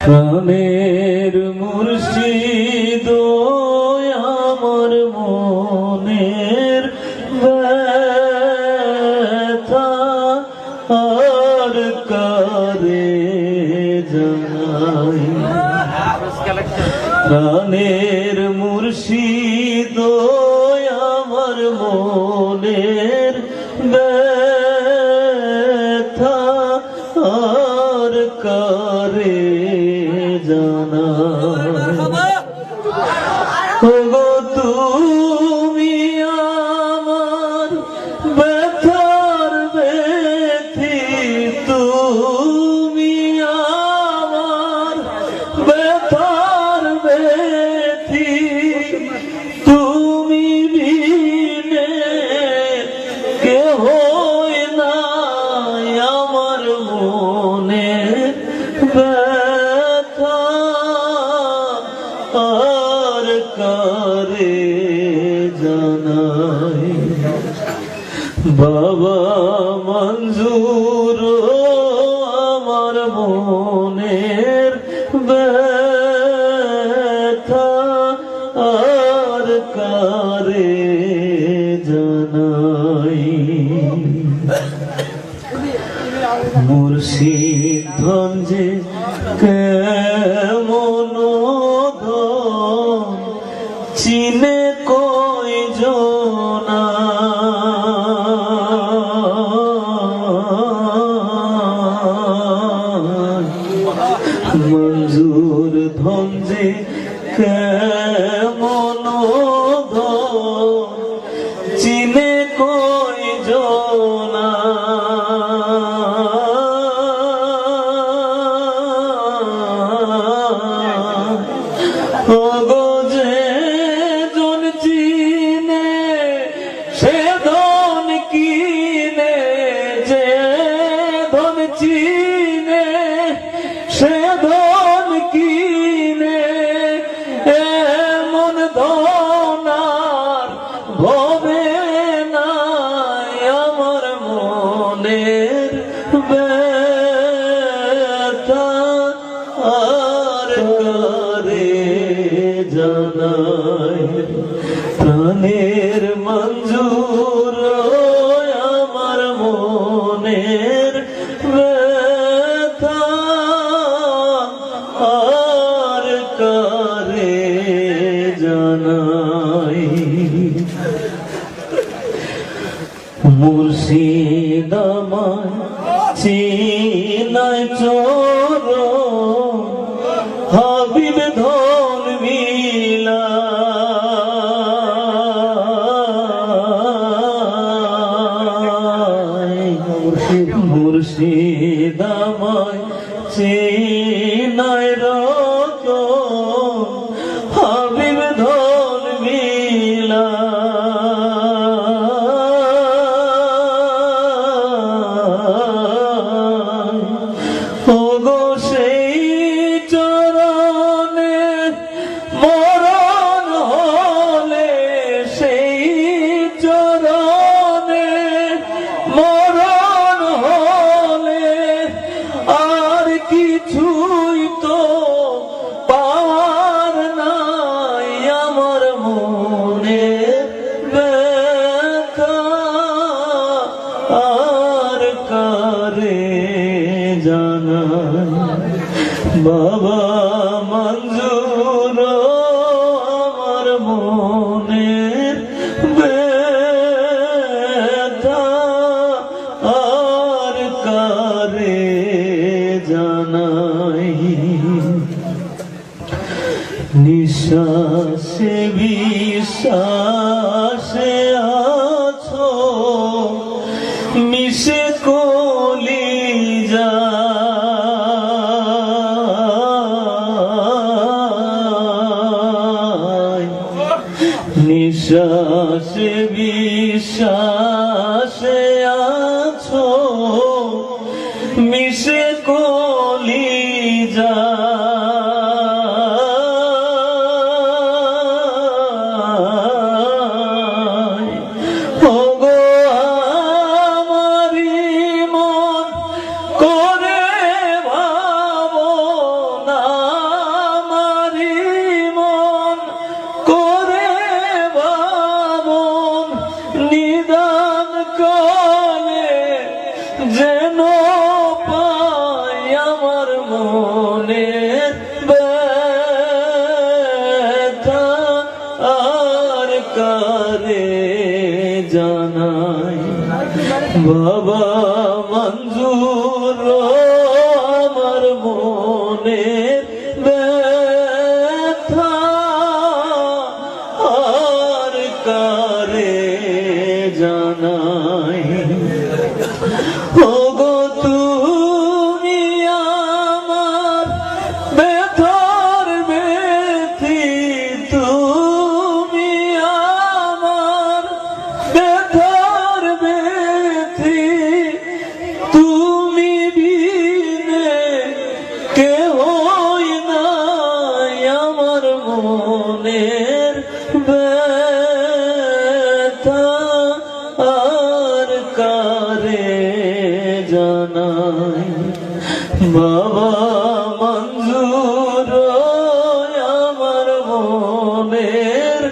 প্রাণের মুর্শিদ আমার মনের ব্যথা। আর কারে জানাই? প্রাণের মুর্শিদ আমার মনের ব্যথা। আর কারে আর কারে জানাই। বাবা মঞ্জুর আমার মনের ব্যথা আর কারে জানাই। মুর্শিদ ধঞ্জে কেমন যে জন চিনে সে ধন কিনে যে ধন চিনে সে ধন কিনে। মুর্শিদামায় চিনা চোর জানা বাবা মঞ্জুর আমার মনের ব্যথা আর কারে জানাই? নিঃশ্বাসে বিশ্বাসে আছো নিঃশ্বাসে বিশ্বাসে আছো মিশে মনের ব্যথা আর কারে জানাই বাবা। আর কারে জানাই? বাবা মঞ্জুর আমার মনের